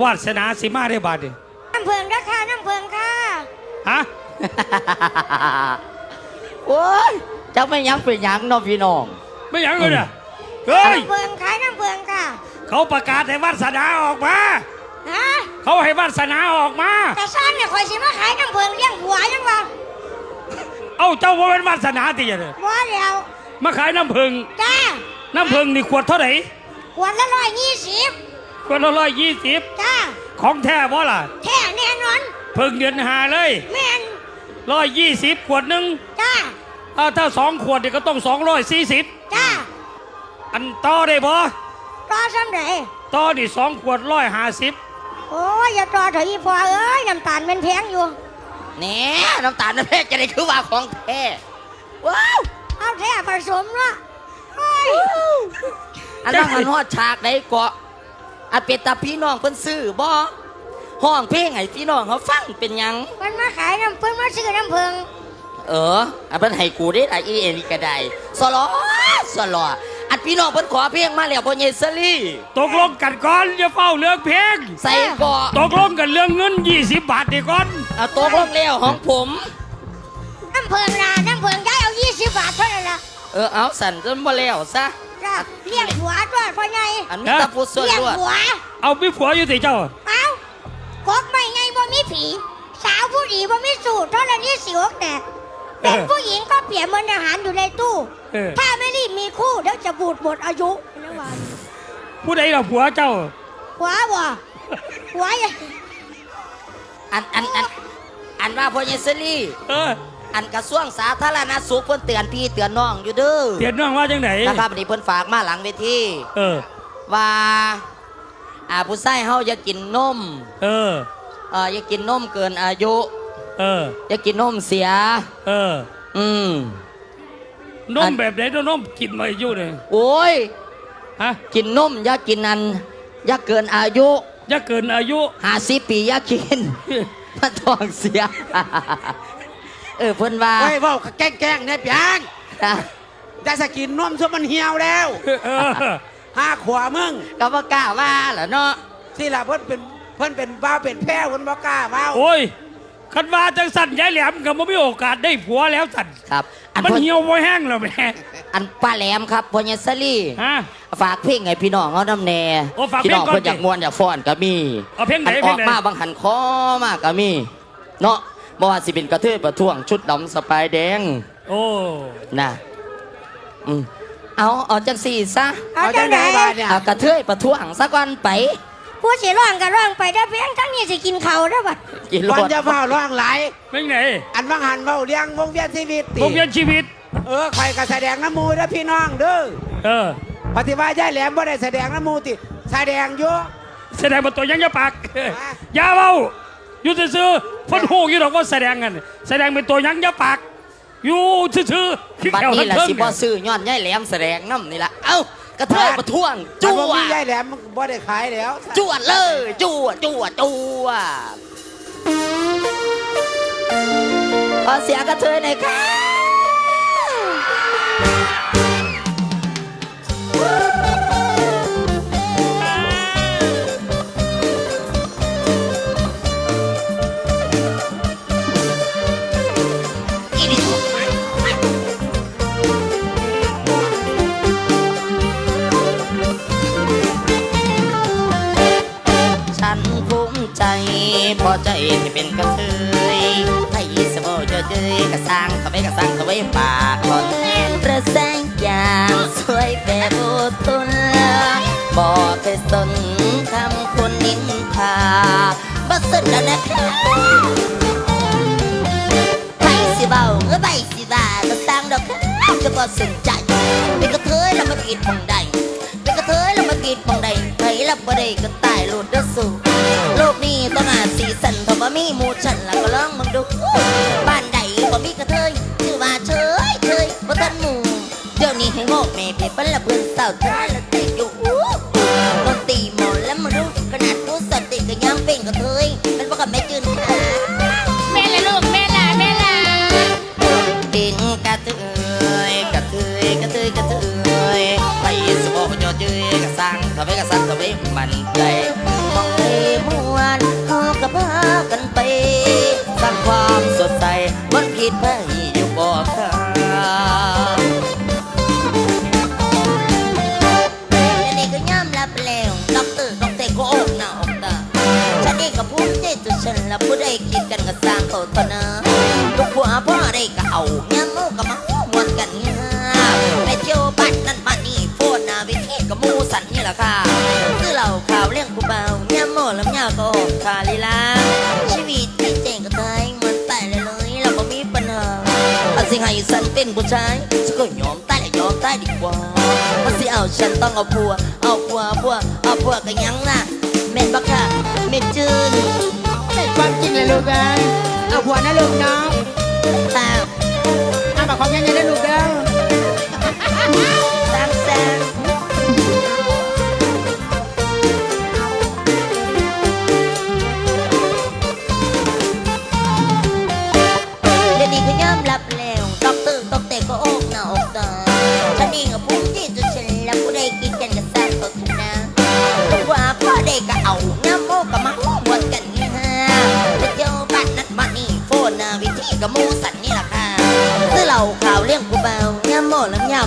วาสนาสิมาได้บาดนี่น้ำเพิงราคาน้ำเพิงค่ะฮะ โอ้ยจักไม่นหยังเป็นหยังเน้องพี่น้อง ไม่หยังเลยเนี่ยเฮ้ย น้ำเพิงขายน้ำเพิงค่ะเขาประกาศให้วาสนาออกมา ฮะเขาให้วาสนาออกมา แต่ซ่อนเนี่ยคอยสิมาขายน้ำเพิงเลี้ยงหัวยังวะเอ้าเจ้าว่าเป็นวาสนาติเนี่ยว่าเดียวมาขายน้ำผึ้งจ้าน้ำผึ้งนี่ขวดเท่าไหร่ขวดละร้อยยี่สิบ ขวดละร้อยยี่สิบจ้าของแท้บ่ล่ะ แท้แน่นอนผึ้งเดือนหาเลยแม่นร้อยยี่สิบขวดหนึ่งจ้าอ่าถ้าสองขวดเนี่ยก็ต้องสองร้อยสี่สิบจ้าอันต่อได้บ่ต่อสำเร็จต่อนี่สองขวดร้อยห้าสิบโอ้ยอย่าต่อเถอะอีพอเอ้ยน้ำตาลเป็นแพงอยู่แหน่น้ำตาลน้ำเพชรจะได้คือว่าของแท้ว้าวเอาแท้ผสมเนาะโอ้ยอันนั้นมันฮอดฉากไหนเกาะ อันเป็นตาพี่น้องเพิ่นซื้อบ่ห้องเพลงให้พี่น้องเขาฟังเป็นหยังมันมาขายน้ำเพิ่งมาซื้อน้ำเพิงเอออันเพิ่นให้กูได้ไออีเอ็นนี่ก็ได้สลอสลออันพี่น้องเพิ่นขอเพลงมาแล้วพ่อเยซลี่ ตกลงกันก่อนอย่าเฝ้าเรื่องเพลงใส่เกาะตกลงกันเรื่องเงิน 20 บาทดีก่อนเอาตกลงแล้วของผม น้ำเพิงนาน้ำเพิงได้เอายี่สิบบาทเท่านั้นละเออเอาสั่นจนบ่แล้วซะ จ้าเลี้ยงหัวด้วยพ่อใหญ่อันนี้ตะพูดส่วนเลี้ยงรวดหัว เอาพี่ผัวอยู่ติเจ้า เอ้ากบไม่ไงบ่มีผี สาวผู้ดีบ่มีสูตรเท่านั้นนี่สิวกแตกเป็นผู้หญิงก็เปรียบเหมือนอาหารอยู่ในตู้ เออ ถ้าไม่รีบมีคู่เดี๋ยวจะบูดหมดอายุนะว่าผู้ใดล่ะผัวเจ้า หัวบ่หัวอย่าอันอันอันอันว่าพ่อเยซลี่ เออ อันกระทรวงสาธารณสุขเพิ่นเตือนพี่เตือนน้องอยู่เด้อเตียนน้องว่าจังไหนนะครับอันนี้เพิ่นฝากมาหลังเวทีเออ ว่าอ่าผู้ชายเฮาอย่ากินนมเออ เอ่ออย่ากินนมเกินอายุ เออ อย่ากินนมเสีย เอออืมนมแบบไหนนมกินมาอยู่เนี่ยโอ้ย ฮะกินนมอย่ากินอันอย่าเกินอายุอย่าเกินอายุ50ปีอย่ากิน มันท้องเสียเออเพิ่นว่าเฮ้ยเว่าแกล้งแกล้งๆเนี่ยเพียงจะสกินนมซะมันเหี่ยวแล้วเออห้าขวามึงก็บ่กล้าว่าแหละเนาะที่ละเพิ่นเป็นเพิ่นเป็นบ้าวเป็นแพ้วเพิ่นบ่กล้าเว้าโอ้ยคันว่าจังสั่นยายแหลมก็บ่มีโอกาสได้ผัวแล้วสั่นครับ อันมันเพิ่นเหี่ยวบ่แห้งแล้วแม่อันป้าแหลมครับพ่อเยซลี่ฮะ ฝากเพลงให้พี่น้องเขานำแน่โอ้ฝากพี่น้องเพลงก่อนเพิ่นอยากม่วนอยากฟ้อนก็มีเอาเพลงไหนอันเพอลองกไหนมาบางหันคอมากก็มีเนาะ บ่ว่าสิเป็นกระเทยประท้วงชุดดำสปายแดงโอ้ นะอืมเอาเอาจังสี่ซะเอาจังไหนบาดเนี่ย เอากระเทยประท้วงสักวันไปผู้สิร้องก็ร้องไปได้อเพียงทั้งนี้สิกินเขาได้อบัดกินรวันถจะเฝ้าร้องไหลายเพลงไหนอันว่างหันเว้าเลี้ยงวงเวียนชีวิตติวงเวียนชีวิต เออใครก็แสดงน้ำมูเด้อพี่น้องเด้อเออ ปฏิวัติยายแหลมบ่ได้แสดงน้ำมูติแสดงอยู่แสดงมาตัวยังอยาปากฮะอย่าเบา อยู่ซื่อๆเพ่นหูอยู่ดอกว่าแสดงกันแสดงเป็นตัวยังอยาปาก อยู่ซื่อๆขี้บัดแขวนี้ทั้งล่ะเทิงสิบ่ซื้อย้อนย่ายแหลมแสดงน้ำนี่ล่ะเอ้ากระเทยประท้วงจัจั่ววมียายแหลมมันบ่ได้ขายแล้ว จวดเลยจวดจวดจวดขอเสียงกระเทยหน่อยค่ะอี พอใจที่เป็นกระเทยให้สมบูรณ์เจยกระสร้างทำไมกระสร้างทำไมปากคนประแสงอย่างสวยแบบโอตุนบอกเคยสนคำคนนินทาบ่สนแล้วนะคะไปสิเบาเออไปสิว่าก็สร้างดอกค่ะจะบ่สนใจเป็นกระเทยแล้วมาผิดมองใดเป็นกระเทย แล้วมาผิดมองใดไผรับบ่ได้ก็ตายหลุดเด้อสู่โลกนี้ต้องอาสีสันเพราะว่ามีหมู่ฉันแล้วก็ลองมึงดู บ้านใดบ่มีกระเทยชื่อว่าเฉยเฉยบ่ทันหมู่เดี๋ยวนี้ให้งอกแม่เพชรบันละเบือนสาวเธอละเตะอยู่ เป็นผู้ชายฉันก็ยอมตายและยอมตายดีกว่าอันสิเอาฉันต้องเอาผัว เอาผัวผัวเอาผัวกันยังนะเม็นบักค่ะเม็นจืนเป็นความจริงเลยลูกเอ้ยเอาผัวนะลูกเนาะค่ะเอามาของยังไงนะลูกเด้อ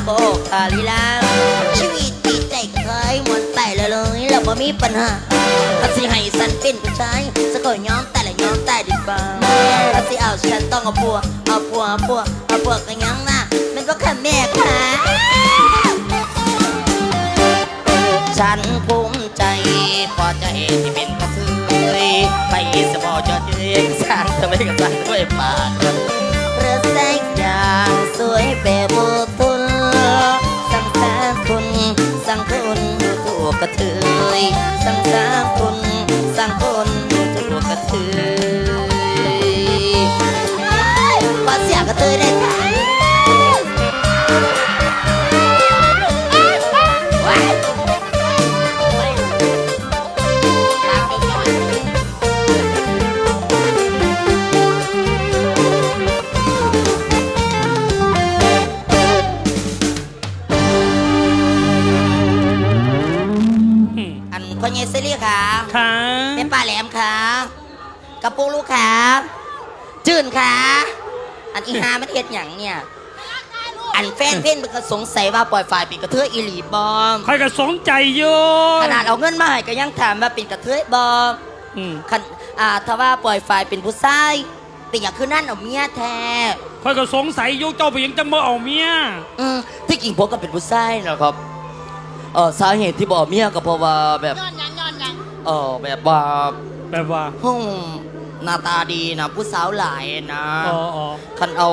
บอกคาลีลาชีวิตจิตใจก็เคยหมดไปเลยเลยเราบ่มีปัญหาก็สิให้สันเป็นผู้ชายจะก็ยอมแต่ละยอมแต่ดีกว่าก็สิเอาฉันต้องเอาผัวเอาผัวเอาผัวเอาผัวกันยังนะมันก็แค่แม่ค่ะฉันภูมิใจพอใจที่เป็นกระเทยไปสบอจอดเองสร้างทำไมกับสร้างด้วยปากเรือแสงอย่างสวยแบบโบ เยซิลี่ค่ะค่ะแม่ป้าแหลมค่ะกระปุกลูกค่ะจื่นค่ะ อันอีหามันเฮ็ดหยังเนี่ย อันแฟนเพ่นมันก็สงสัยว่าปล่อยฝ่ายเป็นกระเทยอีหลีบอมใครก็สนใจอยู่ขนาดเอาเงินมาให้ก็ยังถามว่าเป็นกระเทยบอมอืมคันอ่าถ้าว่าปล่อยฝ่ายเป็นผู้ชายเป็นอย่างคือนั่นเอาเมียแท้ใครก็สงสัยอยู่เจ้าไปยังจะมาเอาเมียอืมที่จริงผมก็เป็นผู้ชายนะครับ เออสาเหตุที่บอกเมียก็เพราะว่าแบบเออแบบว่าแบบว่าห้องหน้าตาดีนะผู้สาวหลายนะอ๋ออ๋อ คันเอา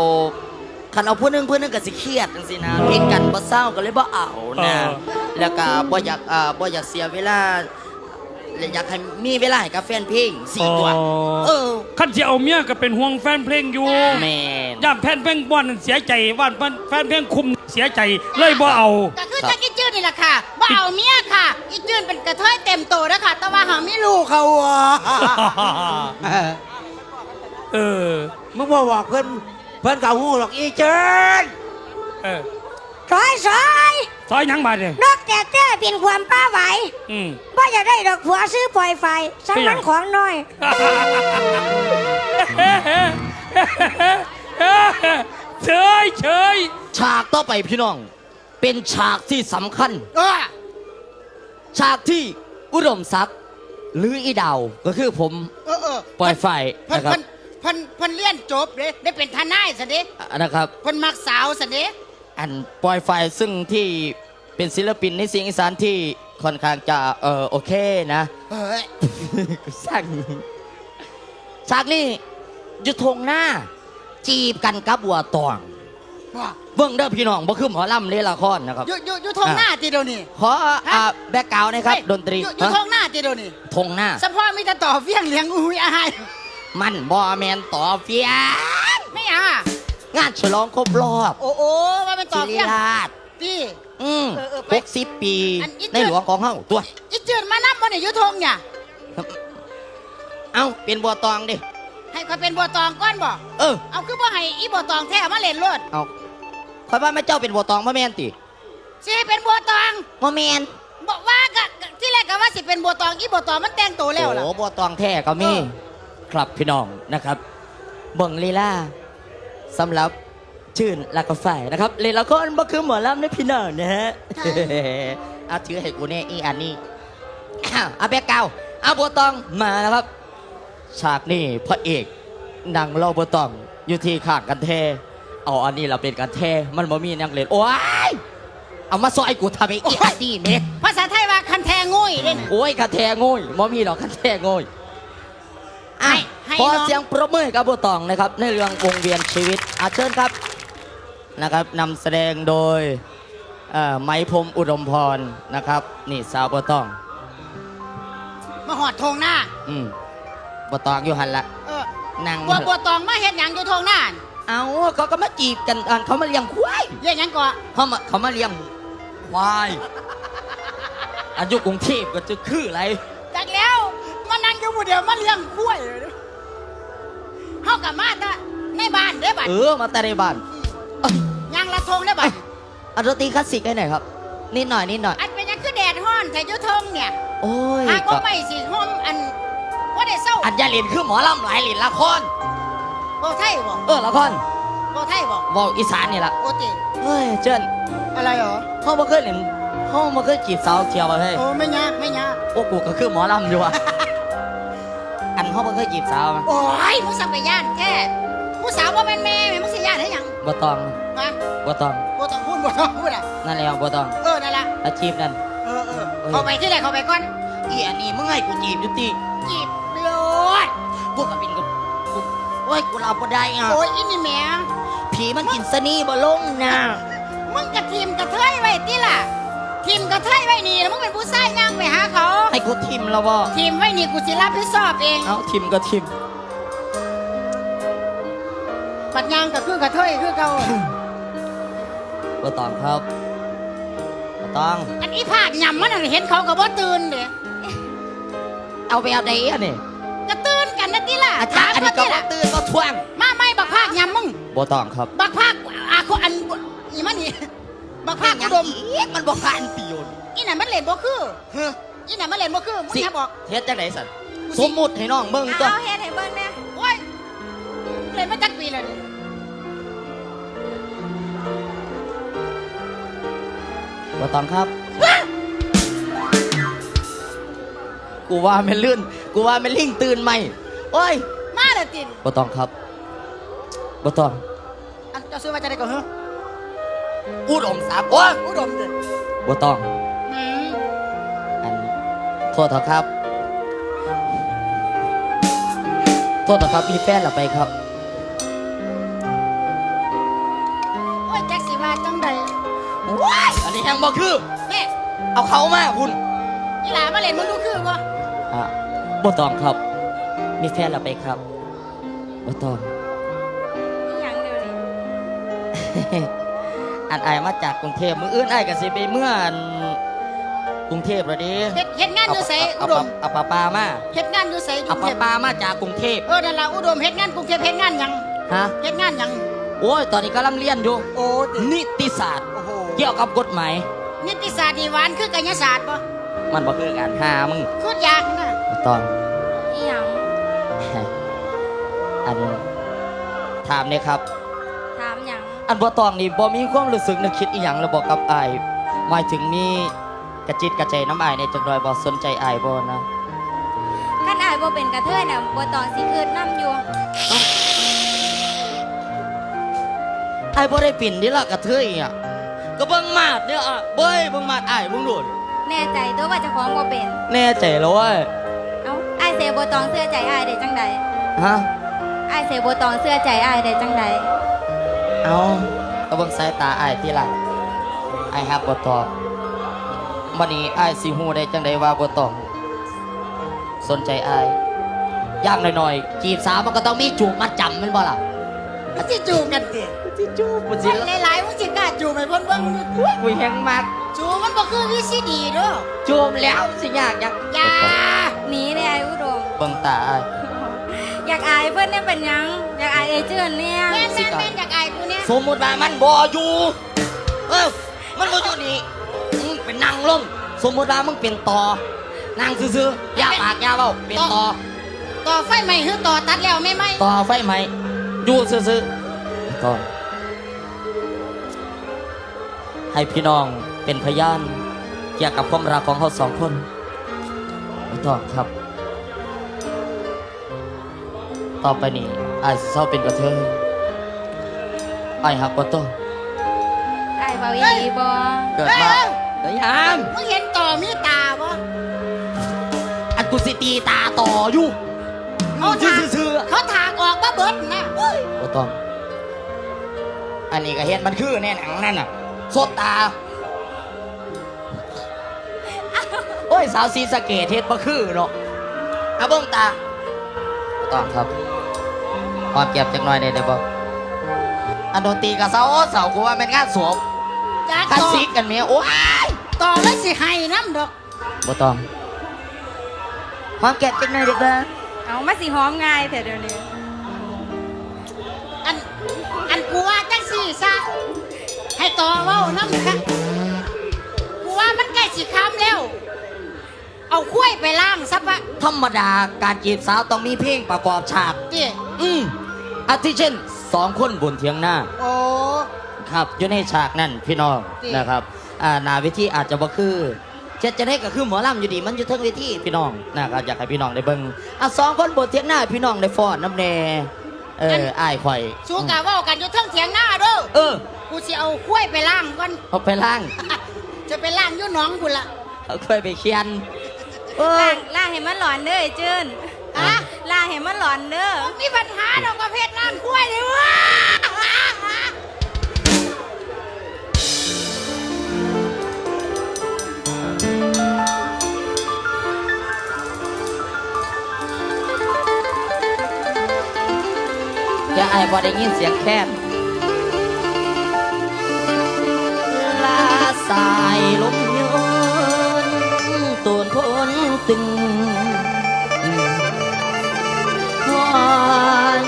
คันเอาผู้หนึงผู้หนึงก็สิเครียดจังสินะเพลงกันบ่เศร้าก็เลยบ่เอานะแล้วก็บ่อยากอ่าบ่อยากเสียเวลาและ อยากให้มีเวลาให้กับแฟนเพลงสี่ตัว อ๋อ เออคันที่เอาเมียก็เป็นห่วงแฟนเพลงอยู่แม่นย่ามแฟนเพลงบ้านนั่นเสียใจว่านแฟนเพลงคุมเสียใจเลยบ่เอา ก็คือจักอีจื้นนี่แหละค่ะว่าเอาเมียค่ะ อีจื้นเป็นกระเทยเต็มโตแล้วค่ะ แต่ว่าหาไม่ลูกเขาอะเออเออมึงบ่บอกเพิ่นเพิ่นเขาหูหรอกอีเจินเออซอยซอย ซอยหยังมาเนี่ย นกแต่เต้เป็นความป้าไหวอืม ว่าจะได้ดอกผัวซื้อปล่อยไฟสักเป็นหยัมันงของน้อย เฉยเฉยฉากต่อไปพี่น้อง เป็นฉากที่สำคัญ เออฉากที่อุดมทรัพย์หรืออีดาวก็คือผมเออเออปล่อยไฟเพิ่นนะครับเพิ่นเพิ่นเพิ่นเรียนจบเลยได้เป็นทนายซะเด้อะนะครับ เพิ่นมักสาวซะเด้ อันปล่อยไฟซึ่งที่เป็นศิลปินในเสียงอีสานที่ค่อนข้างจะเออโอเคนะเฮ้ยสั่งฉากนี้อยุทงหน้า จีบกันกับบัวตองว่าเบิ่งเด้อพี่น้องบ่คือหมอลำเล่นละครนะครับ อยู่อยู่อยู่ทงหน้าติเดียวนี่ขออ่าแบ็กกราวนะครับเฮ้ยดนตรีอยู่อยู่ฮะทงหน้าติเดียวนี่ทงหน้าเฉพาะมีแต่ต่อเฟี้ยงเลี้ยงอุ้ยอายมันบอแมนต่อเฟียงไม่อะ งานฉลองครบรอบโอ้โอ้ว่าเป็นต่ศิอริเฟี้ยงราชที่ อืมเออเออไปหกสิบปี อันอีในหลวงของเฮาตัว อีจื้นมานับบ่เนี่ยอยู่ทงเนี่ย เอ้า เป็นบัวตองดิ ให้เขาเป็นบัวตองก้อนบ่ เออ เอาคือบ่ให้อีบัวตองแท้มาเล่นรถเอาคอยว่าแม่เจ้าเป็นบัวตองพ่อแม่นติสิให้เป็นบัวตองพ่อแม่นบอกว่าก็ก็ที่แรกก็ว่าสิเป็นบัวตองอีบัวตองมันแต่งตัวแล้วล่ะ โอ้บัวตองแท้ก็มี เออ ครับพี่น้องนะครับ เบิ่งลีลา สำหรับชื่นและก็ฝ่ายนะครับเล่นละครบ่คือหมอลำนะพี่น้องนะฮะเอาถือให้กูเนี่ยอีอันนี้อ้าวเอาแบกเก่าเอาบัวตองมานะครับ ฉากนี้พระเอกนางเล่าบ่ต้องอยู่ที่ข้างกันแท้เอาอันนี้เราเป็นกันแท้มันบ่มีนางเล่นโอ้ยเอามาซอยกูทำไอ้อีอันนี้เมภาษาไทยว่าคันแทงุ้ยเด้น่ะโอ้ยกันแท้โง่ยบ่มีดอกกันแท้โง่ยอะ ให้ให้ขอน้องเสียงปรบมือให้กับบ่ต้องนะครับ ในเรื่องวงเวียนชีวิตอาเชิญครับนะครับนำแสดงโดยเอ่อไม้พรมอุดมพรนะครับนี่สาวบ่ต้อง มาหอดทงหน้าอืมบ่ต้องอยู่หันละเออนั่งบัวบัวตองมาเฮ็ดหยังอยู่ทงหน้าเอาเขาก็มาจีบกันอันเขามาเลี้ยงควายเรียกหยังก่อเขามาเขามาเลี้ยงควายอันอยู่กรุงเทพก็จะคืออะไรจากแล้วมานั่งอยู่ผู้เดียวมาเลี้ยงกล้วย เฮากลับมาตะในบ้านเด้อบัดเออมาแต่ในบ้านเอ้ยยังละทงเด้อบัดอันดนตรีคลาสสิกให้หน่อยครับ นิดหน่อยนิดหน่อย อันเป็นหยังคือแดดฮ้อนแต่อยู่ทงเนี่ยโอ้ยหากก็ว่าไม่สิห่มอันว่าได้เศร้าอันอยาเล่นคือหมอลำหลายเล่นละคร บ่ไทยบ่เออละครบ่ไทยบ่เว่าอีสานนี่ละโอติเฮ้ยเจิ้นอะไรเหรอเขาบ่เคยเล่นเขาบ่เคยจีบสาวเที่ยวมาเฮ้ยโอ้ไม่ยากไม่ยากโอ้กูก็คือหมอลำอยู่อะอัน เขาบ่เคยจีบสาวมาโอ้ยมึงสังไปย่านแท้ผู้สาวว่าแม่นแม่แม่มึงสิย่านได้หยังบ่ต้องมาบ่ต้องบ่ต้องพูดบ่ต้องพูดอะนั่นแหละบ่ต้องเออนั่นล่ะอาชีพนั่นเออเออเข้าไปที่ไหนเข้าไปก่อนอีอันนี้มึงให้กูจีบอยู่ติจีบโลดกูก็เป็นกับกูโอ้ยกูรับบ่ได้อะโอ้ยอินี่แหม่ผีมันกินสนีบ่ลงนะมึงกะทีมกระเทยไว้ติล่ะ ทีมกระเทยไว้นี่แล้วมึงเป็นผู้ชายย่างไปหาเขา ให้กูทิมแล้วบ่ทีมไว้นี่กูสิรับผิดชอบเองเอ้าทิมก็ทิมปัดยางก็คือกระเทยคือเก่าบ่ต้องครับบ่ต้อง อันนี้ภาคยำมันน่ะเห็นเขาก็บ่ตื่นเด้เอาไปเอาได้อะนี่ก็ตื่นกันนะติล่ะอาจารย์อันนี้ก็ติบ่ล่ะตื่นบ่ทวงมาไม่บักภาคยำมึงบ่ต้องครับ บักภาคอาโคอันอีมันนี่ บักภาคอุดมอีกมันบ่ผ่านปีโยนอีนั่นมันเล่นบ่คืออีนั่นมันเล่นบ่คือมึงสิอย่าบอกเฮ็ดจังได๋สั่นสมมุติให้น้องเบิ่งตัวเอาเฮ็ดให้เบิ่งแหน่โอ้ยเล่นมาจักปีแล้วนี่บ่ต้องครับ กูว่าแม่นลื่น กูว่าแม่นลิงตื่นใหม่โอ้ย มาเด้อตินบ่ต้องครับบ่ต้องอันเจ้าซื้อมาจะได้ก็เฮ้อ อุดมทรัพย์โอ้ยอุดมเด้อบ่ต้องอืมอันโทษเถอะครับ โทษเถอะครับมีแฟนแล้วไปครับ โอ้ยจักสิว่าจังไดว้ายอันนี้ยังบ่คือ แม่เอาเขามาคุณอีหลามาเล่นมึงดูคือบ่อะบ่ต้องครับ มีแฟนแล้วไปครับบ่ต้อง อีหยังเดี๋ยวนี้ อันไอายมาจากกรุงเทพมื้ออื่นไอายก็สิไปเมื่ออันกรุงเทพแล้วดิเฮ็ดเฮ็ดงานอยู่ไสอุเอาดปามเอาปลาปลามาเฮ็ดงานอยู่ไสอยู่เอากปรุลางเทพปลามาจากกรุงเทพเออนั่นล่ะอุดมเฮ็ดงานกรุงเทพเฮ็ดงานหยังฮะเฮ็ดงานหยังโอ้ยตอนนี้กำลังเรียนอยู่ โอ้นิติศาสตร์ โอ้โหเกี่ยวกับกฎหมายนิติศาสตร์นี่หวานคือกายศาสตร์บ่มันบ่คือการหามึงคือยากนะบ่ต้อง อีหยังอันถามเนี่ยครับถามหยัง อันบ่ตองนี่บ่มีความรู้สึกนึกคิดอีหยังแล้วบอกกับอายหมายถึงมีกระจิตกระใจน้ำอายในจังดอยบ่สนใจอายบ่นะคันอายบ่เป็นกระเทยน่ะบ่ต้องสิคืดนํอยู่อายบ่ได้ปิ่นนี่ล่ะกระเทยอะก็เบิ่งมาดเนี่ยอะเบ้ยเบิ่งมาดอายเบิ่งโดดแน่ใจตัวว่าเจ้าของบ่เป็น แน่ใจแล้วเว้ยเอ้าอายเสบ่ต้องเสื้อใจอายได้จังใดฮะอายเสบ่ต้องเสื้อใจอายได้จังใด เอาก็เบิ่งสายตาอายติล่ะอายฮับบ่ตอบบัดนี้อายสิฮู้ได้จังไดว่าบ่ต้องสนใจอายอย่างน้อยๆจีบสาวมันก็ต้องมีจูบมาจำแม่นบ่ล่ะมันสิจูบกันติสิจูบมันสิคนหลายๆมึงสิกล้าจูบให้เพิ่นเบิ่งกูแหงมากจูบมันบ่คือวิซีดีเด้อจูบแล้วสิยากยังอย่าหนีเลยอายอุดมเบิ่งตาอาย อยากอายเพิ่นเนี่ยเป็นหยัง อยากอายเอเจือนเนี่ยแม่นแม่นแม่นอยากอายกูเนี่ยสมมุติว่ามันบ่อยู่ เออ มันบ่อยู่นี่มึงเป็นนางลงสมมุติว่ามึงเป็นต่อนางซื่อๆอย่าปากอย่าเว้าเป็นต่อต่อไฟไหม้คือต่อตัดแล้วไม่ไหมต่อไฟไหมอยู่ซื่อๆต่อให้พี่น้องเป็นพยานเกี่ยวกับความรักของเขาสองคนไม่ต้องครับ ต่อไปนี้ไอ้ายสิเศร้าเป็นกระเทยไอ้ายหักบ่โตไอ้เบาอีบอเกิดมาเฮ้ยยังมึงเห็นต่อมีตาบ่อันกูสิตีตาต่ออยู่เขาถากซื่อเขาถากออกมาเบิดนะๆบ่ต้องอันนี้ก็เห็นมันคือแน่หนังนั่นน่ะสดตาโอ้ยสาวซีสะเกตเฮ็ดบ่คือเนาะเอาเบิ่งตา บ่ต้องครับ พอเก็บจักหน่อยได้ได้บ่อันดนตรีกับเสาเสากูว่าเป็นงานสวมจากคลาสต่อสิกกันเมียโอ้ยต่อแล้วสิให้น้ำดอก บ่ต้องพอเก็บจักหน่อยได้บ่เอามาสิหอมง่ายแต่เดี๋ยวนี้ อัน อันกูว่าจังสี่ซะให้ต่อเว้าน้ำค่ะกูว่ามันใกล้สิค้ำแล้ว เอาคุ้ยไปล่างซะปะธรรมดาการจีบสาวต้องมีเพลงประกอบฉาก เจี๊ยอืม อาทิเช่นสองคนบนเทียงหน้าโอ้ ครับอยู่ในฉากนั่นพี่น้องจริง นะครับอ่าหนาเวทีอาจจะบ่คือจะจะได้ก็คือหมอลำอยู่ดีมันอยู่เทั้งเวทีพี่น้องนะครับอยากให้พี่น้องได้เบิ่งอะสองคนบนเทียงหน้าพี่น้องได้ฟอดน้ำแน่เอออ้ายข่อยสู้กะเว่ากันอยู่เทั้งเถียงหน้าเด้อเออกูสิเอาคุ้ยไปล่างก่อน เอาไปล่างจะไปล่างอยู่หน้องกูละเอาข่อยไปเคียนเออ ล่างล่างเห็นมันหลอนเด้อไอ้เจิ้นอะล่างเห็นมันหลอนเด้อมีปัญหาดอกประเภ จะอ้ายพอได้ยินเสียงแค้นลาสายลมยนตูนพ้นตึงคอย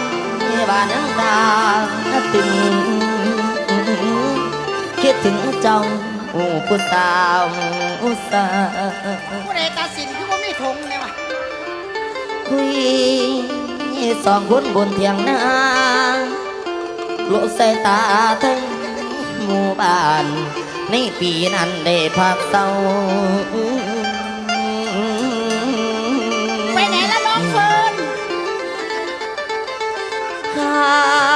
บ้านนังดาตึง คิดถึงเจ้าผู้สาวอุตสาผู้ใดตัดสินคือว่ามีธงเลยวะคุยสองคนบนเทียงนา ลดสายตาทั้งหมู่บ้าน ในปีนั้นได้พักเศร้าไปไหนแล้วน้องเฟิร์นค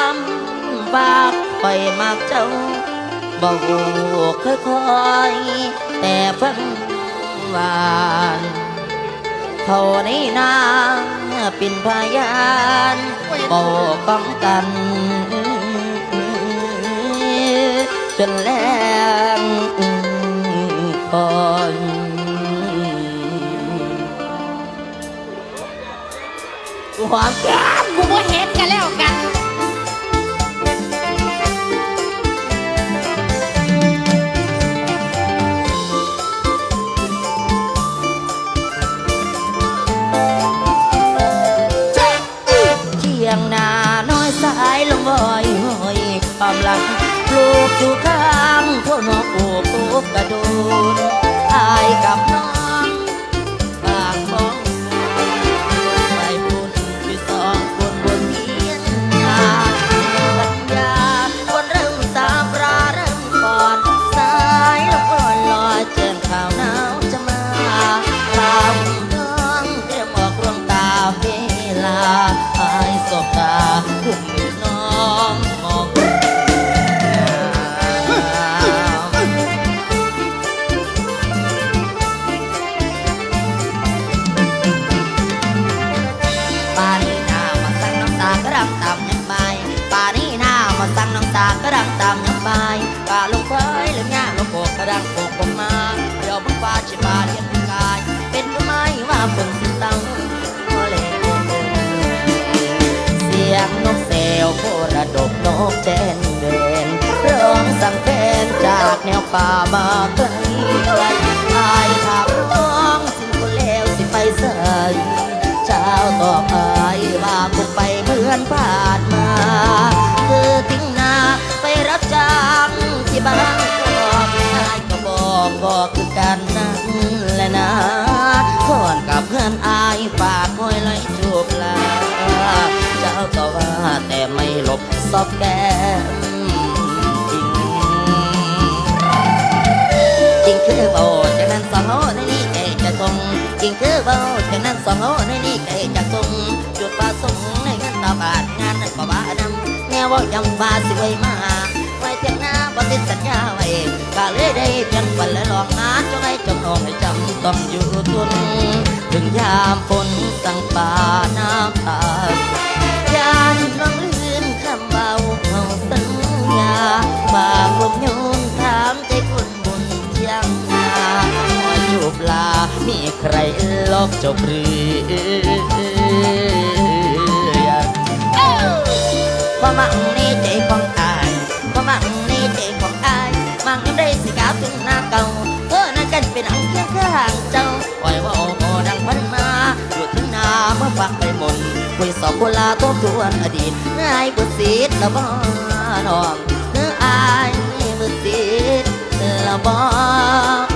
ำบากคอยมากเจ้าบอกค่อยๆแต่เพิ่งหวานเขาในนางเป็นพยานบอกป้องกัน จนแรงคอยความกล้ากูบ่เห็นกันแล้วกันเที่ยงนาน้อยสายลมวอยหอยความหลัง ลูกอยู่ข้างพวกน้องโอบโอบกระโดนอายกับ งนกเซลโคระดกนกแจนเดินร้องสั่งแฟนจากแนวป่ามาไกลไอายถามน้องสิ่งคนเลวสิไปใส่เช้าตอบอายว่าคงไปเหมือนผ่านมาคือทิ้งนาไปรับจ้างที่บ้านกอกนายก็บอกบอกคือกันนั่นแหละนะก่อนกับเพื่อนอายฝากคอยไล่จูบ แต่ไม่หลบซอบแก้มจริง จริงคือเบาจากนั้นสองโหในนี้ไก่จะทรงจริงคือเบาจากนั้นสองโหในนี้ไก่จะทรงจุดประสงค์ในงินตาม่ว่ายังว่าสิไว้มาไว้เทียงหน้าบ่ติดสัญญาไว้ก็เลยได้เพียงฝันและหลองงานจงให้จงนองให้จำต้องอยู่ทุนถึงยามฝนสั่งป่าน้ำตา ฝากลมโยนถามใจคนบนเที่ยงนาคอยจูบลา มีใครลอกจบหรือยังเพราะมังในใจของอายเพราะมังในใจของอายมังยังได้สิกาวถึงหน้าเก่าเออนั่นกันเป็นอังเคียงข้างเจ้าปล่อยว่าโอ้โหดังพันนาอยู่ถึงนาเมื่อฟังไปหมดคุยสอบโบลาทบทวนอดีตนายบุตรศิษย์ละบ้าน้องเนื้ออายมือสิละบอก